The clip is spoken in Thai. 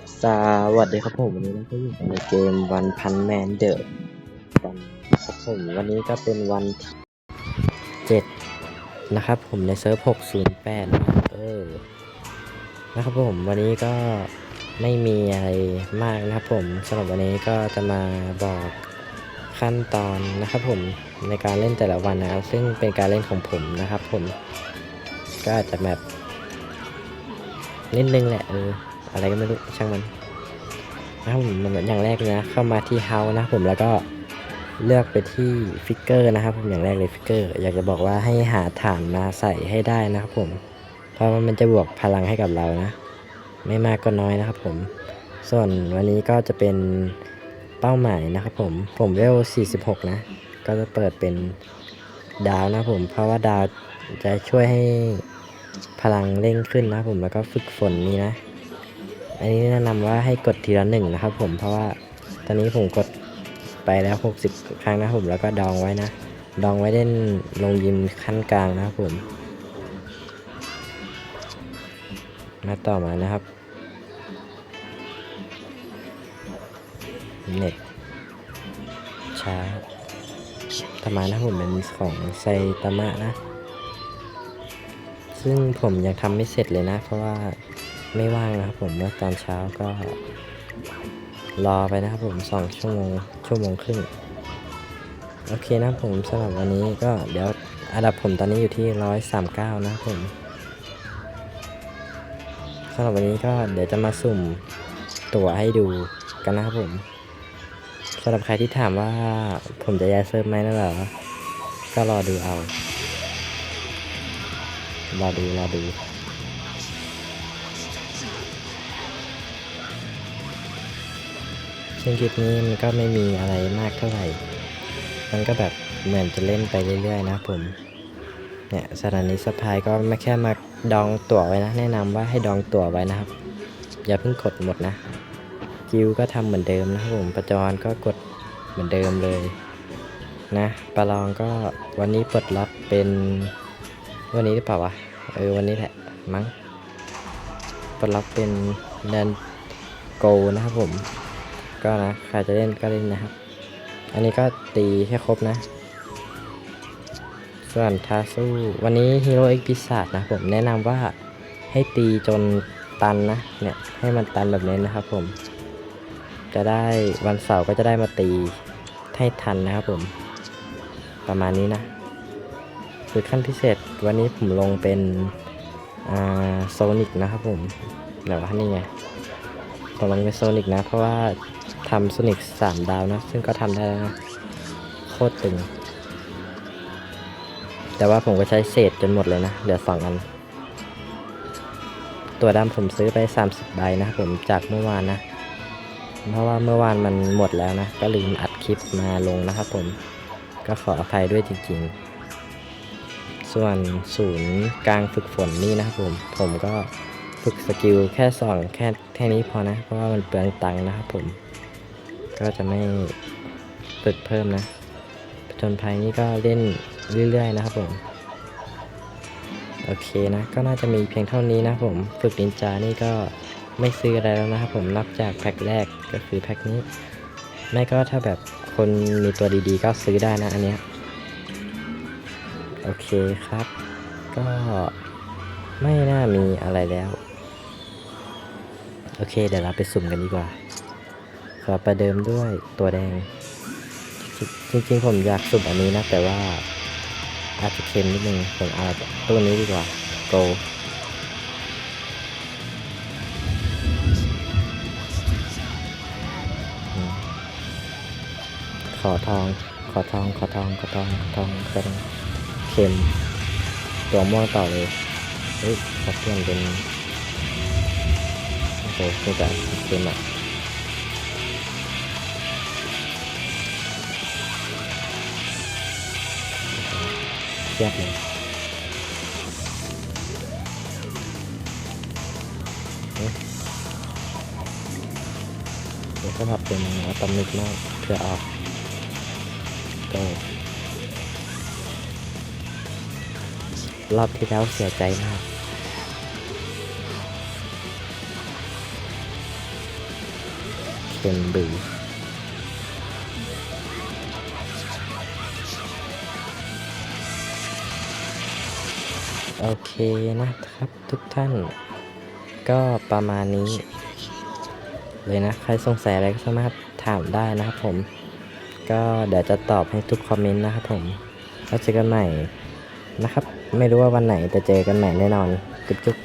สวัสดีครับผมวันนี้เราก็อยู่ในเกมวันพันแมนเดอร์กันครับผมวันนี้ก็เป็นวันที่เจ็ดนะครับผมในเซิร์ฟหกศูนย์แปดเออนะครับผมวันนี้ก็ไม่มีอะไรมากนะครับผมสำหรับวันนี้ก็จะมาบอกขั้นตอนนะครับผมในการเล่นแต่ละวันนะครับ ซึ่งเป็นการเล่นของผมนะครับผมก็อาจจะแบบนิดนึงแหละเออ อะไรก็ไม่รู้ช่างมันนะครับผมอย่างแรกเลยนะ เข้ามาที่เฮานะผมแล้วก็เลือกไปที่ฟิกเกอร์นะครับผมอย่างแรกเลยฟิกเกอร์ อยากจะบอกว่าให้หาฐานมาใส่ให้ได้นะครับผม เพราะมันจะบวกพลังให้กับเรานะ ไม่มากก็น้อยนะครับผม ส่วนวันนี้ก็จะเป็นเป้าหมายนะครับผม ผมเวล 46 นะ ก็จะเปิดเป็นดาวนะผม เพราะว่าดาวจะช่วยให้พลังเร่งขึ้นนะผมแล้วก็ฝึกฝนนี้นะ อันนี้แนะนำว่าให้กดทีละหนึ่งนะครับ ผมเพราะว่าตอนนี้ผมกดไปแล้ว 60 ครั้งนะผมแล้วก็ดองไว้นะ ดองไว้เล่นลงยิมขั้นกลางนะครับผม มาต่อมานะครับเน็ตช้าต่อมานะผมเป็นของไซตามะนะ ซึ่งผมยังทำไม่เสร็จเลยนะ เพราะว่า ไม่ว่างนะครับผมเมื่อตอนเช้าก็ รอไปนะครับผมสองชั่วโมงชั่วโมงครึ่งโอเคนะผมสำหรับวันนี้ก็เดี๋ยวอันดับผมตอนนี้อยู่ที่ร้อยสามเก้านะครับผมสำหรับวันนี้ก็เดี๋ยวจะมาสุ่มตั๋วให้ดูกันนะครับผมสำหรับใครที่ถามว่าผมจะย้ายเซิร์ฟไหมนั่นเหรอก็รอดูเอา รอดู รอดู ซึ่งคลิปนี้มันก็ไม่มีอะไรมากเท่าไหร่ มันก็แบบเหมือนจะเล่นไปเรื่อยๆนะผม เนี่ยสถานีสะพายก็ไม่แค่มาดองตั๋วไว้นะ แนะนำว่าให้ดองตั๋วไว้นะครับ อย่าเพิ่งกดหมดนะกิวก็ทำเหมือนเดิมนะครับผมประจรก็กดเหมือนเดิมเลยนะประลองก็วันนี้ปลดล็อกเป็นวันนี้หรือเปล่าวะเออวันนี้แหละมั้งปลดล็อกเป็นเดนโกนะครับผม ก็นะใครจะเล่นก็เล่นนะครับ อันนี้ก็ตีให้ครบนะ ส่วนทาสู้วันนี้ฮีโร่เอ็กพิศาจนะผมแนะนำว่าให้ตีจนตันนะเนี่ยให้มันตันแบบนี้นะครับผม จะได้วันเสาร์ก็จะได้มาตีให้ทันนะครับผม ประมาณนี้นะฝึกขั้นพิเศษวันนี้ผมลงเป็นโซนิกนะครับผมเดี๋ยวว่านี่ไงผมลงเป็นโซนิกนะ เพราะว่า ทำโซนิกสามดาวนะ ซึ่งก็ทำได้แล้วนะโคตรตึง แต่ว่าผมก็ใช้เศษจนหมดเลยนะ เหลือสองอัน ตัวดำผมซื้อไป 30 ใบนะครับผมจากเมื่อวานนะ เพราะว่าเมื่อวานมันหมดแล้วนะ ก็ลืมอัดคลิปมาลงนะครับผม ก็ขออภัยด้วยจริง ๆ ส่วนศูนย์กลางฝึกฝนนี่นะครับผม ผมก็ฝึกสกิลแค่สองแค่แค่นี้พอนะ เพราะว่ามันเปลืองตังค์นะครับผม ก็จะไม่ฝึกเพิ่มนะผจญภัยนี่ก็เล่นเรื่อยๆนะครับผม โอเคนะ ก็น่าจะมีเพียงเท่านี้นะผม ฝึกนินจานี่ก็ไม่ซื้ออะไรแล้วนะครับผมนอกจากแพ็คแรกก็คือแพ็คนี้ ไม่ก็ถ้าแบบคนมีตัวดีๆก็ซื้อได้นะอันเนี้ย โอเคครับ ก็ไม่น่ามีอะไรแล้ว โอเค เดี๋ยวเราไปสุ่มกันดีกว่า ขอประเดิมด้วยตัวแดง จริงๆผมอยากสุ่มอันนี้นะ แต่ว่าอาจจะเค็มนิดนึงผมเอาตัวนี้ดีกว่าโกขอทอง ขอทอง ขอทอง ขอทอง ขอทองขอทองเค็ม ตัวม่วงต่อเลย เฮ้ยขอเปลี่ยนเป็นโอ้โหนี่แต่เค็มอะ เทียบเลยเอ๊ะเดี๋ยวก็ปรับเป็นอะตอมิกมากเพื่อออกก็รอบที่แล้วเสียใจมากเคนบู โอเคนะครับทุกท่าน ก็ประมาณนี้ เลยนะ ใครสงสัยอะไรก็สามารถถามได้นะครับผม ก็เดี๋ยวจะตอบให้ทุกคอมเมนต์นะครับผมแล้วเจอกันใหม่นะครับ ไม่รู้ว่าวันไหนแต่เจอกันใหม่แน่นอน จุ๊บ